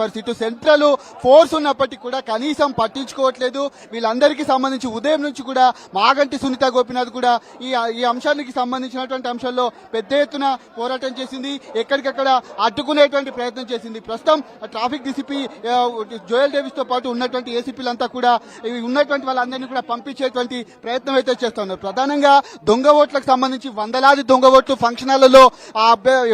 పరిస్థితి. Central force ఉన్నప్పటికీ కూడా కనీసం పట్టించుకోవట్లేదు. వీళ్ళందరికీ సంబంధించి ఉదయం నుంచి కూడా మాగంటి సునీత గోపినాథ్ కూడా ఈ ఈ అంశానికి సంబంధించినటువంటి అంశాల్లో పెద్ద ఎత్తున పోరాటం చేసింది. ఎక్కడికక్కడ అడ్డుకునేటువంటి ప్రయత్నం చేసింది. ప్రస్తుతం ట్రాఫిక్ డీసీపీ జోయల్ డేవిస్తో పాటు ఉన్నటువంటి ఏసీపీలంతా కూడా ఉన్నటువంటి వాళ్ళందరినీ కూడా పంపించేటువంటి ప్రయత్నం అయితే చేస్తున్నారు. ప్రధానంగా దొంగ ఓట్లకు సంబంధించి వందలాది దొంగ ఓట్లు ఫంక్షన్ హాల్లో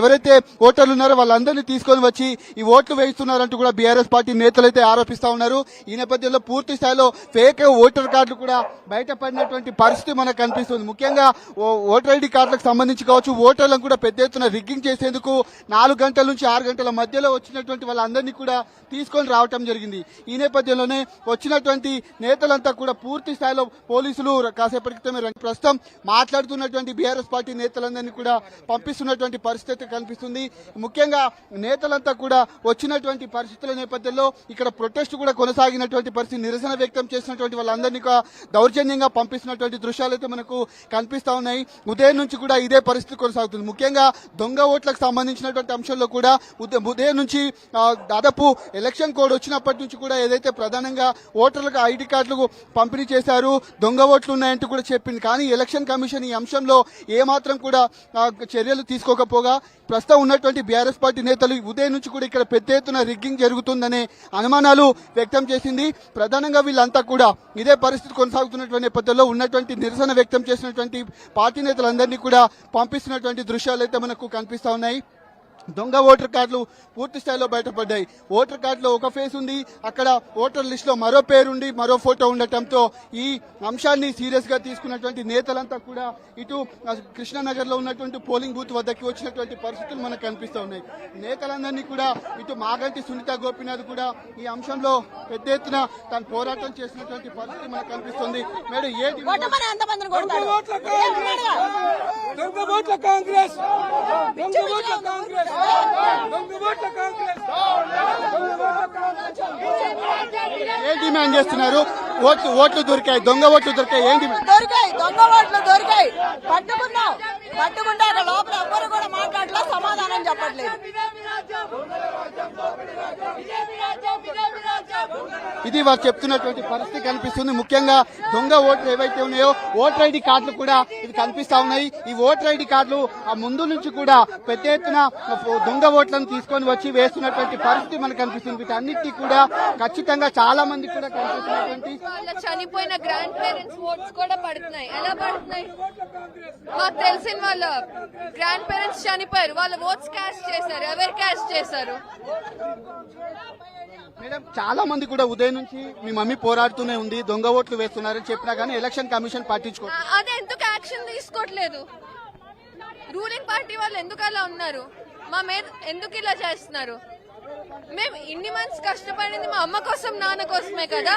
ఎవరైతే ఓటర్లు ఉన్నారో వాళ్ళందరినీ తీసుకొని వచ్చి ఈ ఓట్లు వేయిస్తున్నారంటూ కూడా బీఆర్ఎస్ పార్టీ నేతలు అయితే ఆరోపిస్తా ఉన్నారు. ఈ నేపథ్యంలో పూర్తి స్థాయిలో ఫేక్ ఓటర్ కార్డులు కూడా బయటపడినటువంటి పరిస్థితి మనకు కనిపిస్తుంది. ముఖ్యంగా ఓ- ఓటర్ ఐడి కార్డులకు సంబంధించి కావచ్చు ఓటర్లను కూడా పెద్ద ఎత్తున రిగ్గింగ్ చేసేందుకు నాలుగు గంటల నుంచి ఆరు గంటల మధ్యలో వచ్చినటువంటి వాళ్ళందరినీ కూడా తీసుకొని రావటం జరిగింది. ఈ నేపథ్యంలోనే వచ్చినటువంటి నేతలంతా కూడా పూర్తి స్థాయిలో పోలీసులు కాసేపటి క్రితమే ప్రస్తుతం మాట్లాడుతున్నటువంటి బీఆర్ఎస్ పార్టీ నేతలందరినీ కూడా పంపిస్తున్నటువంటి పరిస్థితి కనిపిస్తుంది. ముఖ్యంగా నేతలంతా కూడా వచ్చినటువంటి పరిస్థితుల నేపథ్యంలో ఇక్కడ ప్రొటెస్ట్ కూడా కొనసాగినటువంటి పరిస్థితి నిరసన వ్యక్తం చేసినటువంటి వాళ్ళందరినీ దౌర్జన్యంగా పంపిస్తున్నటువంటి దృశ్యాలు అయితే మనకు కనిపిస్తా ఉన్నాయి. ఉదయం నుంచి కూడా ఇదే పరిస్థితి కొనసాగుతుంది. ముఖ్యంగా దొంగ ఓట్లకు సంబంధించినటువంటి అంశంలో కూడా ఉదయం నుంచి దాదాపు ఎలక్షన్ కోడ్ వచ్చినప్పటి నుంచి కూడా ఏదైతే ప్రధానంగా ఓటర్లకు ఐడి కార్డులు పంపిణీ చేశారు దొంగ ఓట్లు ఉన్నాయంటూ కూడా చెప్పింది. కానీ ఎలక్షన్ కమిషన్ ఈ అంశంలో ఏమాత్రం కూడా చర్యలు తీసుకోకపోగా ప్రస్తుతం ఉన్నటువంటి బీఆర్ఎస్ పార్టీ నేతలు ఉదయం నుంచి కూడా ఇక్కడ పెద్ద ఎత్తున రిగ్గింగ్ జరుగుతుందనే అనుమానాలు వ్యక్తం చేసింది. ప్రధానంగా వీళ్ళంతా కూడా ఇదే పరిస్థితి కొనసాగుతున్నటువంటి నేపథ్యంలో ఉన్నటువంటి నిరసన వ్యక్తం చేసినటువంటి పార్టీ నేతలందరినీ కూడా పంపిస్తున్నటువంటి దృశ్యాలు అయితే మనకు కనిపిస్తా ఉన్నాయి. దొంగ ఓటర్ కార్డులు పూర్తి స్థాయిలో బయటపడ్డాయి. ఓటర్ కార్డులో ఒక ఫేస్ ఉంది అక్కడ ఓటర్ లిస్ట్లో మరో పేరుండి మరో ఫోటో ఉండటంతో ఈ అంశాన్ని సీరియస్గా తీసుకున్నటువంటి నేతలంతా కూడా ఇటు కృష్ణానగర్లో ఉన్నటువంటి పోలింగ్ బూత్ వద్దకి వచ్చినటువంటి పరిస్థితులు మనకు కనిపిస్తా ఉన్నాయి. నేతలందరినీ కూడా ఇటు మాగంటి సునీత గోపినాథ్ కూడా ఈ అంశంలో పెద్ద ఎత్తున తను పోరాటం చేసినటువంటి పరిస్థితి మనకు కనిపిస్తుంది. మేడం కాంగ్రెస్! ఓట్ల కాంగ్రెస్! ఏం డిమాండ్ చేస్తున్నారు? ఓట్లు ఓట్లు దొరికాయి. దొంగ ఓట్లు దొరికాయి. ఏం డిమాండ్? దొరికాయి దొంగ ఓట్లు దొరికాయి. పట్టుకున్నాం పట్టుకుంటే లోపల ఎవ్వరు సమాధానం చెప్పట్లేదు. ఇది వారు చెప్తున్నటువంటి పరిస్థితి కనిపిస్తుంది. ముఖ్యంగా దొంగ ఓట్లు ఏవైతే ఉన్నాయో ఓటర్ ఐడి కార్డులు కూడా ఇది కనిపిస్తా ఉన్నాయి. ఈ ఓటర్ ఐడి కార్డులు ఆ ముందు నుంచి కూడా పెద్ద ఎత్తున దొంగ ఓట్లను తీసుకొని వచ్చి వేస్తున్నటువంటి పరిస్థితి మనకు కనిపిస్తుంది. వీటన్నిటి కూడా ఖచ్చితంగా చాలా మంది కూడా కనిపిస్తున్నటువంటి చనిపోయిన గ్రాండ్ పేరెంట్స్ ఓట్స్ కూడా పడుతున్నాయి. ఎలా పడుతున్నాయి? మాకు తెలిసిన వాళ్ళ గ్రాండ్ పేరెంట్స్ చనిపోయారు. వాళ్ళ ఓట్స్ క్యాష్ చేశారు? ఎవరు క్యాష్ చేశారు? మేడం చాలా మంది కూడా ఉదయం నుంచి మీ మమ్మీ పోరాడుతూనే ఉంది దొంగ ఓట్లు వేస్తున్నారని చెప్పినా కానీ ఎలక్షన్ కమిషన్ పట్టించుకో అదే ఎందుకు యాక్షన్ తీసుకోవట్లేదు? రూలింగ్ పార్టీ వాళ్ళు ఎందుకు అలా ఉన్నారు? మా మీద ఎందుకు ఇలా చేస్తున్నారు? మేము ఇన్ని మంత్స్ కష్టపడింది మా అమ్మ కోసం నాన్న కోసమే కదా?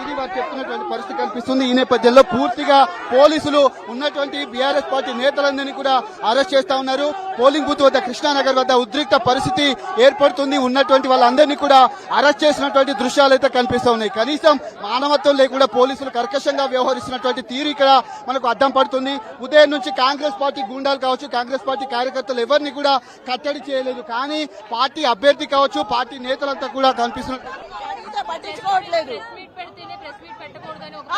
ఇది వారు చెప్తున్నటువంటి పరిస్థితి కనిపిస్తుంది. ఈ నేపథ్యంలో పూర్తిగా పోలీసులు ఉన్నటువంటి బీఆర్ఎస్ పార్టీ నేతలందరినీ కూడా అరెస్ట్ చేస్తా ఉన్నారు. పోలింగ్ బూత్ వద్ద కృష్ణానగర్ వద్ద ఉద్రిక్త పరిస్థితి ఏర్పడుతుంది. ఉన్నటువంటి వాళ్ళందరినీ కూడా అరెస్ట్ చేసినటువంటి దృశ్యాలు అయితే కనిపిస్తా ఉన్నాయి. కనీసం మానవత్వం లేకుండా పోలీసులు కర్కశంగా వ్యవహరిస్తున్నటువంటి తీరు ఇక్కడ మనకు అడ్డం పడుతుంది. ఉదయం నుంచి కాంగ్రెస్ పార్టీ గూండాలు కావచ్చు కాంగ్రెస్ పార్టీ కార్యకర్తలు ఎవరిని కూడా కట్టడి చేయలేదు. కానీ పార్టీ అభ్యర్థి కావచ్చు పార్టీ నేతలంతా కూడా కనిపిస్తున్నారు పట్టించుకోవట్లేదు.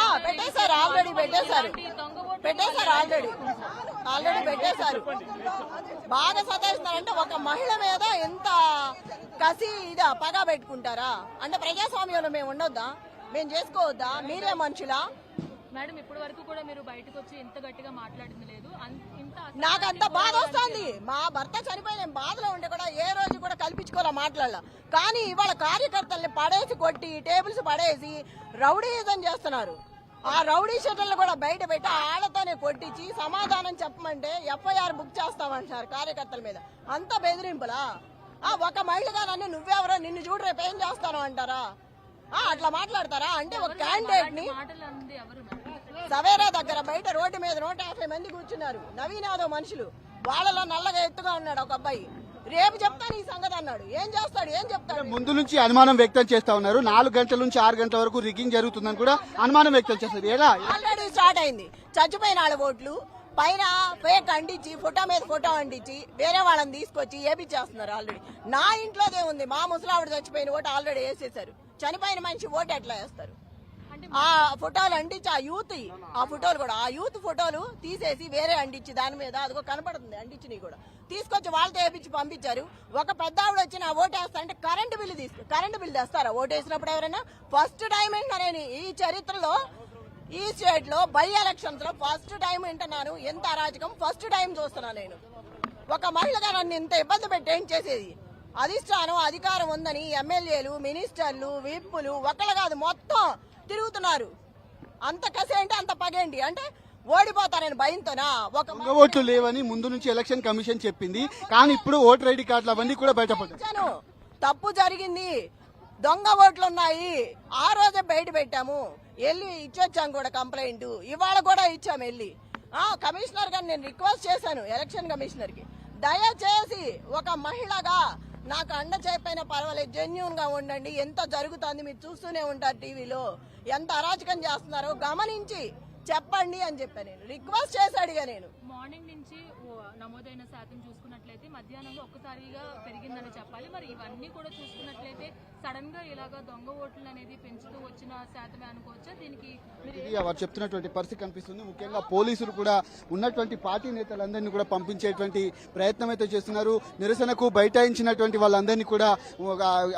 ఆ, పెట్టేశారు ఆల్రెడీ పెట్టేశారు. పెట్టేశారు ఆల్రెడీ. ఆల్రెడీ పెట్టేశారు. బాగా సతాయిస్తున్నారంటే ఒక మహిళ మీద ఎంత కసి ఇదా పగ పెట్టుకుంటారా? అంటే ప్రజాస్వామ్యంలో మేము ఉండొద్దా? మేము చేసుకోవద్దా? మీరే మనుషులా? మేడం ఇప్పటి వరకు కూడా మీరు బయటకు వచ్చి ఎంత గట్టిగా మాట్లాడింది లేదు. నాకు అంత బాధ వస్తుంది. మా భర్త చనిపోయి నేను బాధలో ఉంటే కూడా ఏ రోజు కూడా కల్పించుకోవాలా మాట్లాడాల? కానీ ఇవాళ కార్యకర్తల్ని పడేసి కొట్టి టేబుల్స్ పడేసి రౌడీయిజం చేస్తున్నారు. ఆ రౌడీ షీటర్లు కూడా బయట పెట్టి ఆళ్ళతోనే కొట్టించి సమాధానం చెప్పమంటే ఎఫ్ఐఆర్ బుక్ చేస్తామంటున్నారు కార్యకర్తల మీద. అంత బెదిరింపులా? ఆ ఒక మహిళగా నన్ను నువ్వెవరో నిన్ను చూడు రేపు ఏం చేస్తాను అంటారా? ఆ అట్లా మాట్లాడతారా? అంటే ఒక క్యాండిడేట్ని సవేరా దగ్గర బయట రోడ్డు మీద నూట యాభై మంది కూర్చున్నారు. నవీన్ యాదవ్ మనుషులు. వాళ్ళలో నల్లగా ఎత్తుగా ఉన్నాడు ఒక అబ్బాయి. రేపు చెప్తాను ఈ సంగతి అన్నాడు. ఏం చేస్తాడు? ఏం చెప్తాడు? ముందు నుంచి అనుమానం వ్యక్తం చేస్తా ఉన్నారు. నాలుగు గంటల నుంచి ఆరు గంటల వరకు రిగ్గింగ్ జరుగుతుందని కూడా అనుమానం వ్యక్తం చేస్తారు ఎలా? ఆల్రెడీ స్టార్ట్ అయింది. చచ్చిపోయిన వాళ్ళ ఓట్లు పైన ఫేక్ అంటించి ఫోటో మీద ఫోటో అంటించి వేరే వాళ్ళని తీసుకొచ్చి ఏపిచ్చేస్తున్నారు ఆల్రెడీ. నా ఇంట్లోదే ఉంది. మా ముసలావిడ చచ్చిపోయిన ఓటు ఆల్రెడీ వేసేసారు చనిపోయిన మనిషి ఓటు ఎట్లా వేస్తారు? ఆ ఫోటోలు అంటించి ఆ యూత్ ఆ ఫోటోలు కూడా ఆ యూత్ ఫోటోలు తీసేసి వేరే అంటించి దాని మీద అదిగో కనపడుతుంది అంటించినవి కూడా. తీసుకొచ్చి వాళ్ళతో వేపించి పంపించారు. ఒక పెద్ద ఆవిడ వచ్చి నా అంటే కరెంటు బిల్లు తీసుకు కరెంటు బిల్లు తెస్తారా? ఓటేసినప్పుడు ఎవరైనా? ఫస్ట్ టైం ఏంటనే ఈ చరిత్రలో ఈ స్టేట్లో బై ఎలక్షన్స్లో ఫస్ట్ టైం వింటున్నాను ఎంత అరాజకం? ఫస్ట్ టైం చూస్తున్నాను నేను. ఒక మహిళగా నన్ను ఇంత ఇబ్బంది పెట్టి ఏం చేసేది? అధిష్టానం అధికారం ఉందని ఎమ్మెల్యేలు మినిస్టర్లు విప్పులు ఒకళ్ళు కాదు మొత్తం తిరుగుతున్నారు. అంత కసేంటి? అంత పగేంటి? అంటే ఓడిపోతారని భయంతోనా? ఒక ఓట్లు లేవని ముందు నుంచి ఎలక్షన్ కమిషన్ చెప్పింది. కానీ ఇప్పుడు ఓటర్ ఐడి కార్డులు అవన్నీ కూడా బయటపడ్డాయి. ఇచ్చాను తప్పు జరిగింది. దొంగ ఓట్లు ఉన్నాయి ఆ రోజే బయట పెట్టాము. వెళ్ళి ఇచ్చొచ్చాం కూడా కంప్లైంట్ ఇవాళ కూడా ఇచ్చాం వెళ్ళి. ఆ కమిషనర్ గారిని నేను రిక్వెస్ట్ చేశాను ఎలక్షన్ కమిషనర్కి దయచేసి ఒక మహిళగా నాకు అండ చెప్పైనా పర్వాలేదు. జెన్యున్గా ఉండండి. ఎంత జరుగుతుంది మీరు చూస్తూనే ఉంటారు టీవీలో. ఎంత అరాచకం చేస్తున్నారో గమనించి చెప్పండి అని చెప్పాను నేను. రిక్వెస్ట్ చేసి అడిగా నేను. మార్నింగ్ నుంచి ఓ నమోదైన శాతం చూసుకున్నట్లయితే మధ్యాహ్నంలో ఒక్కసారిగా పెరిగిందని చెప్పాలి. మరి ఇవన్నీ కూడా చూసుకున్నట్లయితే సడన్గా ఇలాగా దొంగ ఓట్లు అనేది పెంచుతూ వచ్చిన శాతమే అనుకోవచ్చా? దీనికి వారు చెప్తున్నటువంటి పరిస్థితి కనిపిస్తుంది. ముఖ్యంగా పోలీసులు కూడా ఉన్నటువంటి పార్టీ నేతలందరినీ కూడా పంపించేటువంటి ప్రయత్నం అయితే చేస్తున్నారు. నిరసనకు బైఠాయించినటువంటి వాళ్ళందరినీ కూడా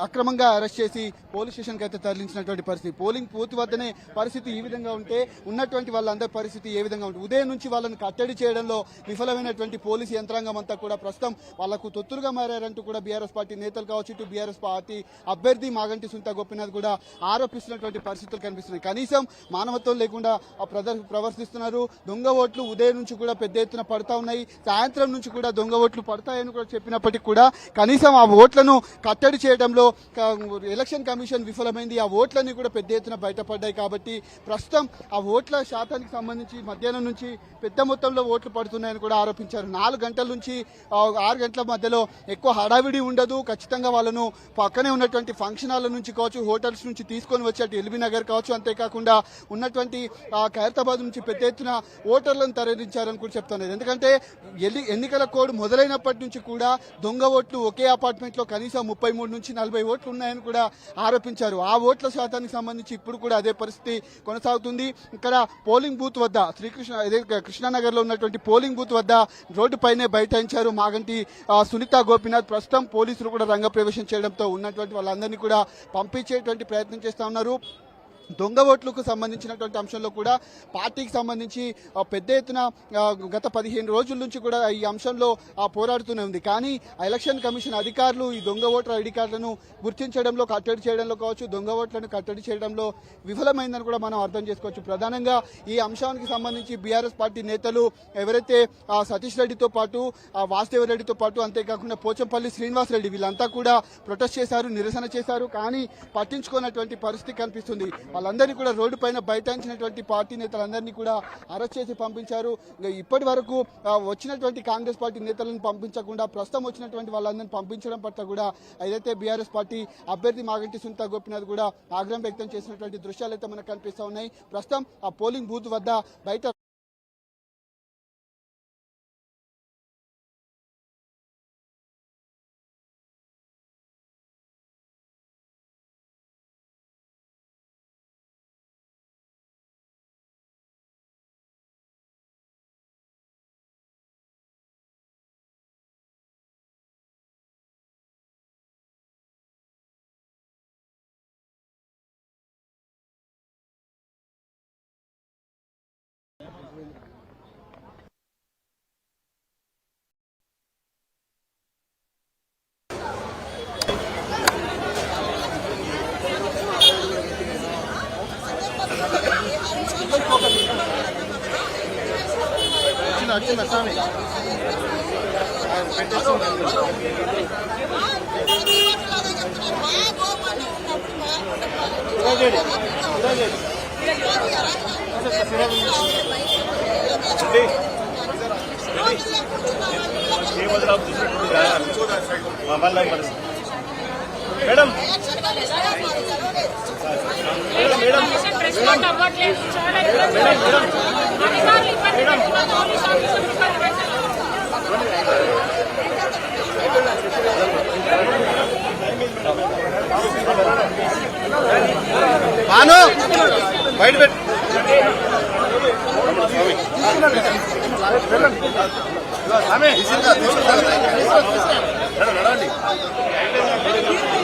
అక్రమంగా అరెస్ట్ చేసి పోలీస్ స్టేషన్కి అయితే తరలించినటువంటి పరిస్థితి. పోలింగ్ బూత్ వద్దనే పరిస్థితి ఈ విధంగా ఉంటే ఉన్నటువంటి వాళ్ళందరి పరిస్థితి ఏ విధంగా ఉంటుంది? ఉదయం నుంచి వాళ్ళని కట్టడి చేయడంలో విఫలమైనటువంటి పోలీసు యంత్రాంగం అంతా కూడా ప్రస్తుతం వాళ్ళకు తొత్తులుగా మారారంటూ కూడా బీఆర్ఎస్ పార్టీ నేతలు కావచ్చు ఇటు బీఆర్ఎస్ పార్టీ అభ్యర్థి మాగంటి సునీత గోపినాథ్ కూడా ఆరోపిస్తున్నటువంటి పరిస్థితులు కనిపిస్తున్నాయి. కనీసం మానవత్వం లేకుండా ఆ ప్రవర్తిస్తున్నారు. దొంగ ఓట్లు ఉదయం నుంచి కూడా పెద్ద ఎత్తున పడతా ఉన్నాయి. సాయంత్రం నుంచి కూడా దొంగ ఓట్లు పడతాయని కూడా చెప్పినప్పటికీ కూడా కనీసం ఆ ఓట్లను కట్టడి చేయడంలో ఎలక్షన్ కమిషన్ విఫలమైంది. ఆ ఓట్లన్నీ కూడా పెద్ద ఎత్తున బయటపడ్డాయి కాబట్టి ప్రస్తుతం ఆ ఓట్ల శాతానికి సంబంధించి మధ్యాహ్నం నుంచి పెద్ద మొత్తంలో ఓట్లు పడుతున్నాయని కూడా ఆరోపించారు. నాలుగు గంటల నుంచి ఆరు గంటల మధ్యలో ఎక్కువ హడావిడి ఉండదు. ఖచ్చితంగా వాళ్ళను పక్కనే ఉన్నటువంటి ఫంక్షన్ హాల్ నుంచి కావచ్చు హోటల్స్ నుంచి తీసుకొని వచ్చి అటు ఎల్బీ నగర్ కావచ్చు అంతేకాకుండా ఉన్నటువంటి ఖైరతాబాద్ నుంచి పెద్ద ఎత్తున ఓటర్లను తరలించారని కూడా చెప్తున్నారు. ఎందుకంటే ఎల్లి- ఎన్నికల కోడ్ మొదలైనప్పటి నుంచి కూడా దొంగ ఓట్లు ఒకే అపార్ట్మెంట్లో కనీసం ముప్పై మూడు నుంచి నలభై ఓట్లు ఉన్నాయని కూడా ఆరోపించారు. ఆ ఓట్ల శాతానికి సంబంధించి ఇప్పుడు కూడా అదే పరిస్థితి కొనసాగుతుంది. ఇక్కడ పోలింగ్ బూత్ వద్ద శ్రీకృష్ణ అదే కృష్ణానగర్లో ఉన్నటువంటి పోలింగ్ బూత్ వద్ద రోడ్డు పైనే బైఠాయించారు మాగంటి సునీత గోపినాథ్. ప్రస్తుతం పోలీసులు కూడా రంగప్రవేశం చేయడంతో ఉన్నటువంటి వాళ్ళందరినీ కూడా పంపించేటువంటి ప్రయత్నం చేస్తా ఉన్నారు. దొంగ ఓట్లకు సంబంధించినటువంటి అంశంలో కూడా పార్టీకి సంబంధించి పెద్ద ఎత్తున గత పదిహేను రోజుల నుంచి కూడా ఈ అంశంలో పోరాడుతూనే ఉంది. కానీ ఎలక్షన్ కమిషన్ అధికారులు ఈ దొంగ ఓటర్ ఐడి కార్డులను గుర్తించడంలో కట్టడి చేయడంలో కావచ్చు దొంగ ఓట్లను కట్టడి చేయడంలో విఫలమైందని కూడా మనం అర్థం చేసుకోవచ్చు. ప్రధానంగా ఈ అంశానికి సంబంధించి బీఆర్ఎస్ పార్టీ నేతలు ఎవరైతే సతీష్ రెడ్డితో పాటు వాసుదేవ రెడ్డితో పాటు అంతేకాకుండా పోచంపల్లి శ్రీనివాస్ రెడ్డి వీళ్ళంతా కూడా ప్రొటెస్ట్ చేశారు నిరసన చేశారు. కానీ పట్టించుకున్నటువంటి పరిస్థితి కనిపిస్తుంది. వాళ్ళందరినీ కూడా రోడ్డు పైన బైఠాయించినటువంటి పార్టీ నేతలందరినీ కూడా అరెస్ట్ చేసి పంపించారు. ఇప్పటి వరకు వచ్చినటువంటి కాంగ్రెస్ పార్టీ నేతలను పంపించకుండా ప్రస్తుతం వచ్చినటువంటి వాళ్ళందరినీ పంపించడం పట్ల కూడా ఏదైతే బీఆర్ఎస్ పార్టీ అభ్యర్థి మాగంటి సునీత గోపినాథ్ కూడా ఆగ్రహం వ్యక్తం చేసినటువంటి దృశ్యాలు అయితే మనకు కనిపిస్తా ఉన్నాయి. ప్రస్తుతం ఆ పోలింగ్ బూత్ వద్ద బయట మళ్ళీ రెస్పాండ్ చాలా ఇబ్బంది అధికారులు ఇబ్బంది పెడుతున్నారు పోలీస్ ఆఫీసర్లు ఇబ్బంది పెడుతున్నారు బాను బయట పెట్టు. చేసేది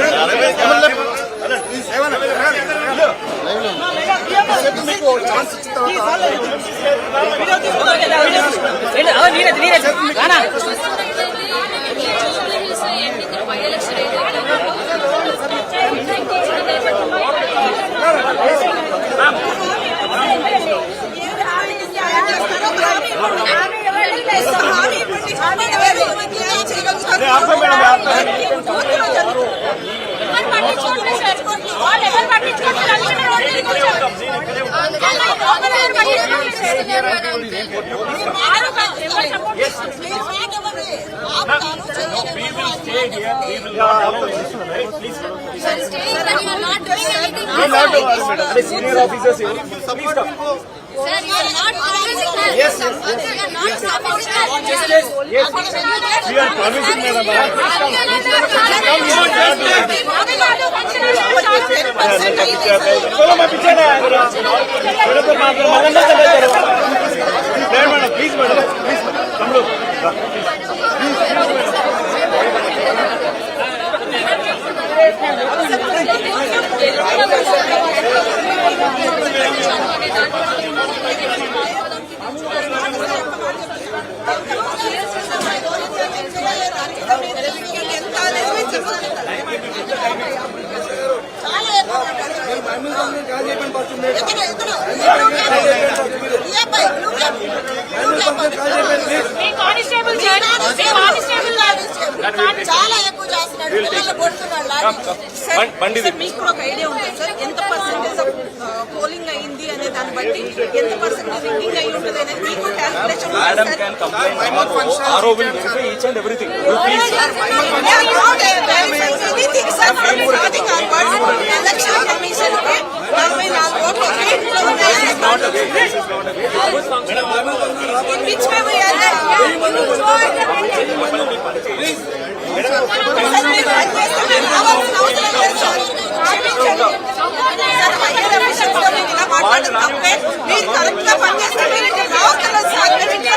వాళ్ళు ఎవరు పట్టించుకోవట్లేదు. అందుకనే రోడ్డు మీదకి వచ్చారు. అందుకని లోపల ఎవరు పట్టించుకోవట్లేదు సార్. ఆరు కాదు, ఎవరు సపోర్ట్ చేస్తున్నారు? అది మీ కానిస్టేబుల్ సార్ మీ కానిస్టేబుల్ చాలా ఎక్కువ చేస్తున్నాడు పిల్లలు కొడుతున్నాడు మీకు కూడా ఒక ఐడియా ఉంటుంది సార్ ఎంత పర్సెంటేజ్ పోలింగ్ అయింది అనే దాన్ని బట్టి ఎంత పర్సెంటేజ్ రిగ్గింగ్ అయి ఉంటుంది అనేది మీకు క్యాల్కులేషన్ ఎలక్షన్ కమిషన్ నలభై నాలుగు ఓట్లు ఒకే ఇంట్లో ఉన్నాయి In which way we are there? Sir, మీరు పని చేస్తే మేము రావాల్సిన అవసరం లేదు సార్. క్షమించండి. సార్, హైయర్ అఫీషియల్స్ తో మేము ఇలా మాట్లాడడం తప్పే. మీరు కరెక్ట్ గా పని చేస్తే మీరు ఇక్కడ రావక్కర్లేదు సార్. మీరు ఇంట్లో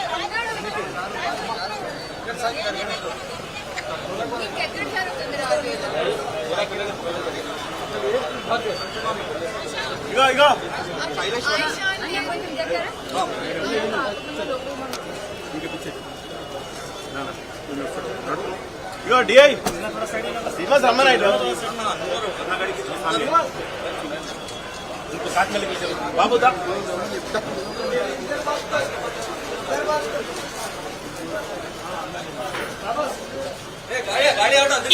ఇగో ఇగో ఇగో డిఐ సీట్లో సమ్మన్ అయితే బాబుదా காலியாகட்டும்